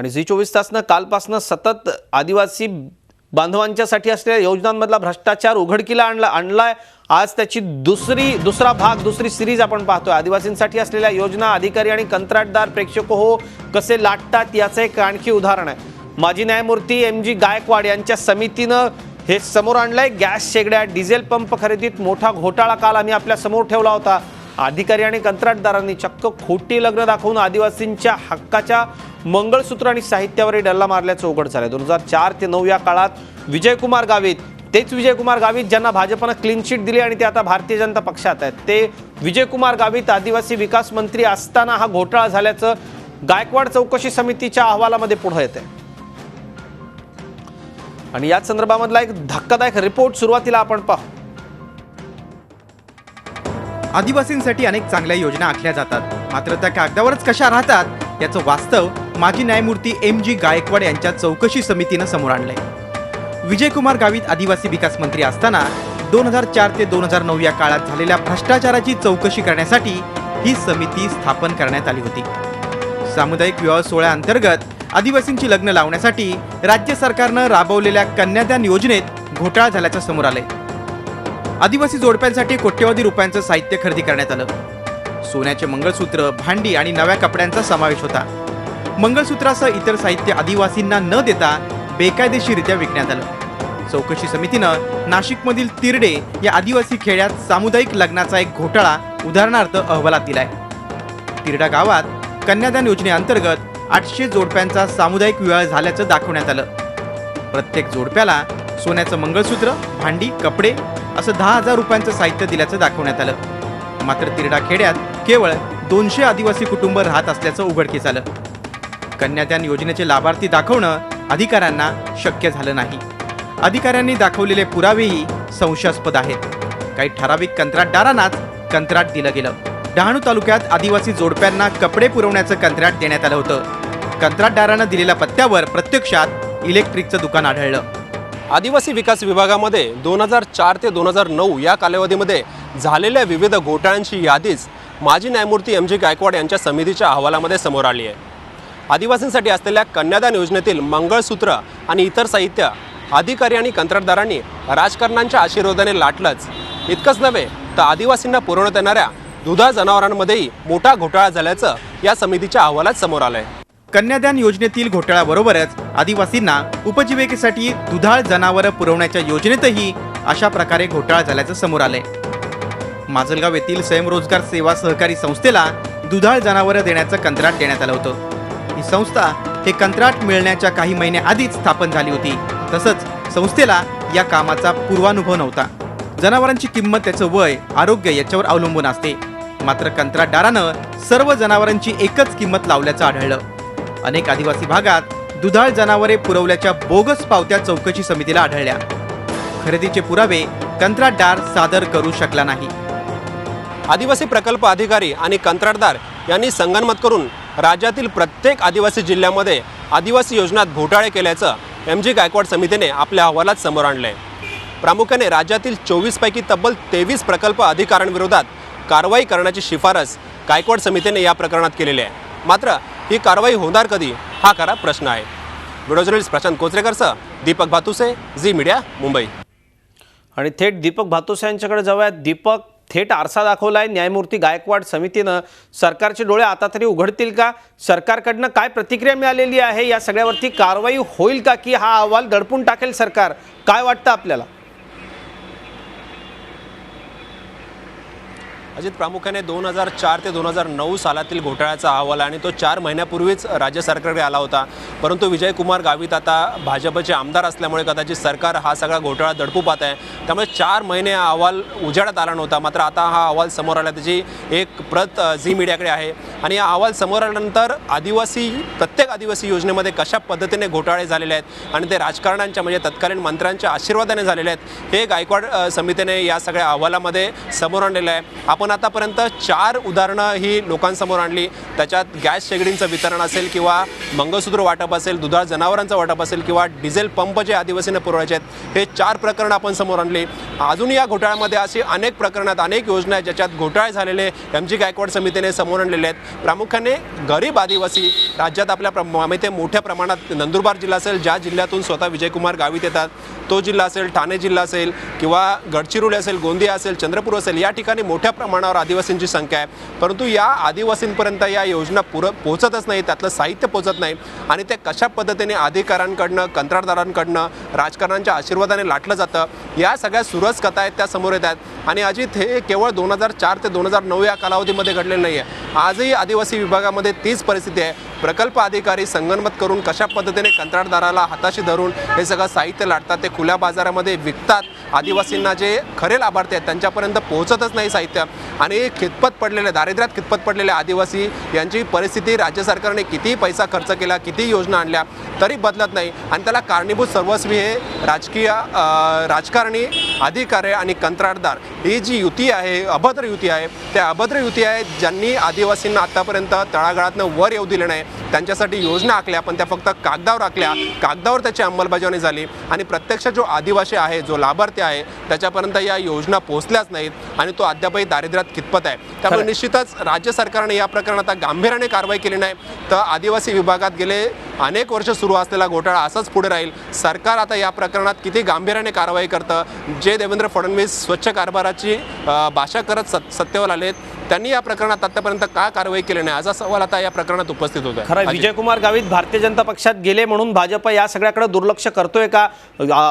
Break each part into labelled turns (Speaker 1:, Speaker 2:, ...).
Speaker 1: आणि झी चोवीस तासनं कालपासनं सतत आदिवासी बांधवांच्यासाठी असलेल्या योजनांमधला भ्रष्टाचार उघडकीला आणला आणलाय. आज त्याची दुसरी दुसरा भाग दुसरी सिरीज आपण पाहतोय. आदिवासींसाठी असलेल्या योजना अधिकारी आणि कंत्राटदार प्रेक्षक हो कसे लाटतात याचं एक आणखी उदाहरण आहे. माजी न्यायमूर्ती एम जी गायकवाड यांच्या समितीनं हे समोर आणलंय. गॅस शेगड्या डिझेल पंप खरेदीत मोठा घोटाळा काल आम्ही आपल्यासमोर ठेवला होता. अधिकारी आणि कंत्राटदारांनी चक्क खोटी लग्न दाखवून आदिवासींच्या हक्काच्या मंगळसूत्र आणि साहित्यावरही डल्ला मारल्याचं उघड झालं दोन हजार चार ते नऊ या काळात विजयकुमार गावित तेच विजयकुमार गावित ज्यांना भाजपनं क्लीन चिट दिली आणि ते आता भारतीय जनता पक्षात आहेत. ते विजयकुमार गावित आदिवासी विकास मंत्री असताना हा घोटाळा झाल्याचं गायकवाड चौकशी समितीच्या अहवालामध्ये पुढे येते आणि याच संदर्भामधला एक धक्कादायक रिपोर्ट सुरुवातीला आपण पाहू.
Speaker 2: आदिवासींसाठी अनेक चांगल्या योजना आखल्या जातात. मात्र त्या कागदावरच कशा राहतात याचं वास्तव माजी न्यायमूर्ती एम जी गायकवाड यांच्या चौकशी समितीनं समोर आणलंय. विजयकुमार गावित आदिवासी विकास मंत्री असताना दोन हजार चार ते दोन हजार नऊ या काळात झालेल्या भ्रष्टाचाराची चौकशी करण्यासाठी ही समिती स्थापन करण्यात आली होती. सामुदायिक विवाह सोहळ्याअंतर्गत आदिवासींची लग्न लावण्यासाठी राज्य सरकारनं राबवलेल्या कन्यादान योजनेत घोटाळा झाल्याचं समोर आलंय. आदिवासी जोडप्यांसाठी कोट्यवधी रुपयांचं साहित्य खरेदी करण्यात आलं. सोन्याचे मंगळसूत्र भांडी आणि नव्या कपड्यांचा समावेश होता. मंगळसूत्रासह इतर साहित्य आदिवासींना न देता बेकायदेशीरित्या विकण्यात आलं. चौकशी समितीनं नाशिकमधील तिरडे या आदिवासी खेड्यात सामुदायिक लग्नाचा एक घोटाळा उदाहरणार्थ अहवालात दिलाय. तिरडा गावात कन्यादान योजनेअंतर्गत आठशे जोडप्यांचा सामुदायिक विवाह झाल्याचं दाखवण्यात आलं. प्रत्येक जोडप्याला सोन्याचं मंगळसूत्र भांडी कपडे असं दहा हजार रुपयांचं साहित्य दिल्याचं दाखवण्यात आलं. मात्र तिरडा खेड्यात केवळ दोनशे आदिवासी कुटुंब राहत असल्याचं उघडकीस आलं. कन्यादान योजनेचे लाभार्थी दाखवणं अधिकाऱ्यांना शक्य झालं नाही. अधिकाऱ्यांनी दाखवलेले पुरावेही संशयास्पद आहेत. काही ठराविक कंत्राटदारांनाच कंत्राट दिलं गेलं. डहाणू तालुक्यात आदिवासी जोडप्यांना कपडे पुरवण्याचं कंत्राट देण्यात आलं होतं. कंत्राटदारानं दिलेल्या पत्त्यावर प्रत्यक्षात इलेक्ट्रिकचं दुकान आढळलं.
Speaker 3: आदिवासी विकास विभागामध्ये दोन हजार चार ते दोन हजार नऊ या कालावधीमध्ये झालेल्या विविध घोटाळ्यांची यादीच माजी न्यायमूर्ती एम जी गायकवाड यांच्या समितीच्या अहवालामध्ये समोर आली आहे. आदिवासींसाठी असलेल्या कन्यादान योजनेतील मंगळसूत्र आणि इतर साहित्य अधिकारी आणि कंत्राटदारांनी राजकारणांच्या आशीर्वादाने लाटलंच. इतकंच नव्हे तर आदिवासींना पुरवण्यात येणाऱ्या दुधा जनावरांमध्येही मोठा घोटाळा झाल्याचं या समितीच्या अहवालात समोर आलंय.
Speaker 2: कन्यादान योजनेतील घोटाळ्याबरोबरच आदिवासींना उपजीविकेसाठी दुधाळ जनावरं पुरवण्याच्या योजनेतही अशा प्रकारे घोटाळा झाल्याचं समोर आलंय. माजलगाव येथील स्वयंरोजगार सेवा सहकारी संस्थेला दुधाळ जनावरं देण्याचं कंत्राट देण्यात आलं होतं. ही संस्था हे कंत्राट मिळण्याच्या काही महिन्याआधीच स्थापन झाली होती. तसंच संस्थेला या कामाचा पूर्वानुभव नव्हता. जनावरांची किंमत त्याचं वय आरोग्य याच्यावर अवलंबून असते. मात्र कंत्राटदारानं सर्व जनावरांची एकच किंमत लावल्याचं आढळलं. अनेक आदिवासी भागात दुधाळ जनावरे पुरवल्याच्या बोगस पावत्या चौकशी समितीला आढळल्या. खरेदीचे पुरावे कंत्राटदार सादर करू शकला नाही.
Speaker 3: आदिवासी प्रकल्प अधिकारी आणि कंत्राटदार यांनी संगनमत करून राज्यातील प्रत्येक आदिवासी जिल्ह्यामध्ये आदिवासी योजनात घोटाळे केल्याचं एम जी गायकवाड समितीने आपल्या अहवालात समोर आणले प्रामुख्याने राज्यातील चोवीसपैकी तब्बल तेवीस प्रकल्प अधिकाऱ्यांविरोधात कारवाई करण्याची शिफारस गायकवाड समितीने या प्रकरणात केलेली आहे. मात्र ही कारवाई होणार कधी हा खरा प्रश्न आहे. व्हिडिओ जर्नलिस्ट प्रशांत कोचरेकरसह दीपक भातुसे झी मीडिया मुंबई.
Speaker 1: आणि थेट दीपक भातुसे यांच्याकडे जाऊयात. दीपक थेट आरसा दाखवलाय. न्यायमूर्ती गायकवाड समितीनं. सरकारचे डोळे आता तरी उघडतील का? सरकारकडनं काय प्रतिक्रिया मिळालेली आहे? या सगळ्यावरती कारवाई होईल का? की हा अहवाल दडपून टाकेल सरकार? काय वाटतं आपल्याला?
Speaker 3: अजित प्रामुख्याने दोन हजार चार ते दोन हजार नऊ सालातील घोटाळ्याचा अहवाल आहे आणि तो चार महिन्यापूर्वीच राज्य सरकारकडे आला होता. परंतु विजयकुमार गावित आता भाजपचे आमदार असल्यामुळे कदाचित सरकार हा सगळा घोटाळा दडपू पाहत आहे. त्यामुळे चार महिने हा अहवाल उजाडात आला नव्हता. मात्र आता हा अहवाल समोर आला. त्याची एक प्रत झी मीडियाकडे आहे. आणि हा अहवाल समोर आल्यानंतर आदिवासी प्रत्येक आदिवासी योजनेमध्ये कशा पद्धतीने घोटाळे झालेले आहेत आणि ते राजकारणांच्या म्हणजे तत्कालीन मंत्र्यांच्या आशीर्वादाने झालेले आहेत हे गायकवाड समितीने या सगळ्या अहवालामध्ये समोर आणलेलं आहे. आपण आपण आतापर्यंत चार उदाहरणं ही लोकांसमोर आणली. त्याच्यात गॅस शेगडींचं वितरण असेल किंवा मंगळसूत्र वाटप असेल दुधाळ जनावरांचं वाटप असेल किंवा डिझेल पंप जे आदिवासींना पुरवायचे आहेत हे चार प्रकरणं आपण समोर आणली. अजून या घोटाळ्यामध्ये अशी अनेक प्रकरणात अनेक योजना आहेत ज्याच्यात घोटाळे झालेले एम जी गायकवाड समितीने समोर आणलेले आहेत. प्रामुख्याने गरीब आदिवासी राज्यात आपल्या प्र माहिती आहे मोठ्या प्रमाणात नंदुरबार जिल्हा असेल ज्या जिल्ह्यातून स्वतः विजयकुमार गावीत येतात. तो जिल्हा असेल ठाणे जिल्हा असेल किंवा गडचिरोली असेल गोंदिया असेल चंद्रपूर असेल या ठिकाणी मोठ्या प्रमाणावर आदिवासींची संख्या आहे. परंतु या आदिवासींपर्यंत या योजना पुर पोहोचतच नाही त्यातलं साहित्य पोहोचत नाही. आणि ते कशा पद्धतीने अधिकाऱ्यांकडनं कंत्राटदारांकडनं राजकारणांच्या आशीर्वादाने लाटलं जातं या सगळ्या सुरस कथा आहेत त्या समोर येतात आणि अजित हे केवळ दोन हजार चार ते दोन हजार नऊ या कालावधीमध्ये घडलेलं नाही आहे आजही आदिवासी विभागामध्ये तीच परिस्थिती आहे. प्रकल्प अधिकारी संगनमत करून कशा पद्धतीने कंत्राटदाराला हाताशी धरून हे सगळं साहित्य लाटतात ते खुल्या बाजारामध्ये विकतात आदिवासींना जे खरे लाभार्थी आहेत त्यांच्यापर्यंत पोहोचतच नाही साहित्य. आणि खितपत पडलेले दारिद्र्यात खितपत पडलेले आदिवासी यांची परिस्थिती राज्य सरकारने कितीही पैसा खर्च केला किती योजना आणल्या तरी बदलत नाही. आणि त्याला कारणीभूत सर्वस्वी हे राजकीय राजकारणी अधिकारी आणि कंत्राटदार ही जी युती आहे अभद्र युती आहे त्या अभद्र युती आहे ज्यांनी आदिवासींना आतापर्यंत तळागाळातनं वर येऊ दिले नाही त्यांच्यासाठी योजना आखल्या पण त्या फक्त कागदावर आखल्या. कागदावर त्याची अंमलबजावणी झाली आणि प्रत्यक्ष जो आदिवासी आहे जो लाभार्थी आहे त्याच्यापर्यंत या योजना पोहोचल्याच नाहीत आणि तो अद्यापही दारिद्र्यात कितपत आहे. त्यामुळे निश्चितच राज्य सरकारने या प्रकरणात आता गांभीर्याने कारवाई केली नाही. तर आदिवासी विभागात गेले अनेक वर्ष सुरू असलेला घोटाळा असाच पुढे राहील. सरकार आता या प्रकरणात किती गांभीर्याने कारवाई करतं? जे देवेंद्र फडणवीस स्वच्छ कारभाराची अ, भाषा करत सत सत्तेवर आलेत. त्यांनी या प्रकरणात आतापर्यंत का कारवाई केली नाही? असा सवाल आता या प्रकरणात उपस्थित होत
Speaker 1: खरं विजयकुमार गावित भारतीय जनता पक्षात गेले म्हणून भाजप या सगळ्याकडे दुर्लक्ष करतोय का?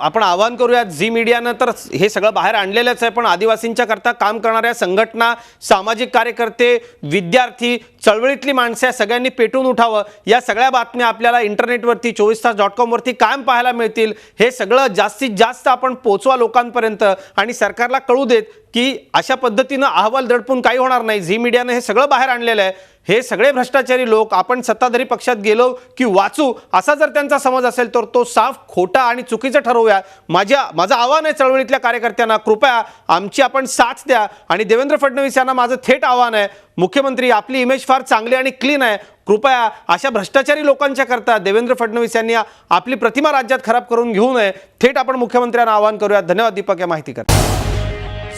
Speaker 1: आपण आवाहन करूया झी मीडियानं तर हे सगळं बाहेर आणलेलंच आहे पण आदिवासींच्या करता काम करणाऱ्या संघटना सामाजिक कार्यकर्ते विद्यार्थी चळवळीतली माणसं या सगळ्यांनी पेटून उठावं. या सगळ्या बातम्या आपल्याला इंटरनेटवरती चोवीस तास डॉट कॉमवरती कायम पाहायला मिळतील. हे सगळं जास्तीत जास्त आपण पोचवा लोकांपर्यंत आणि सरकारला कळू देत की अशा पद्धतीनं अहवाल दडपून काही होणार नाही. झी मीडियानं हे सगळं बाहेर आणलेलं आहे. हे सगळे भ्रष्टाचारी लोक आपण सत्ताधारी पक्षात गेलो की वाचू असा जर त्यांचा समज असेल तर तो साफ खोटा आणि चुकीचं ठरवूया. माझ्या माझं आव्हान आहे चळवळीतल्या कार्यकर्त्यांना कृपया आमची आपण साथ द्या. आणि देवेंद्र फडणवीस यांना माझं थेट आव्हान आहे. मुख्यमंत्री आपली इमेज फार चांगली आणि क्लीन आहे. कृपया अशा भ्रष्टाचारी लोकांच्या करता देवेंद्र फडणवीस यांनी आपली प्रतिमा राज्यात खराब करून घेऊ नये. थेट आपण मुख्यमंत्र्यांना आवाहन करूया. धन्यवाद दीपक या माहिती करता.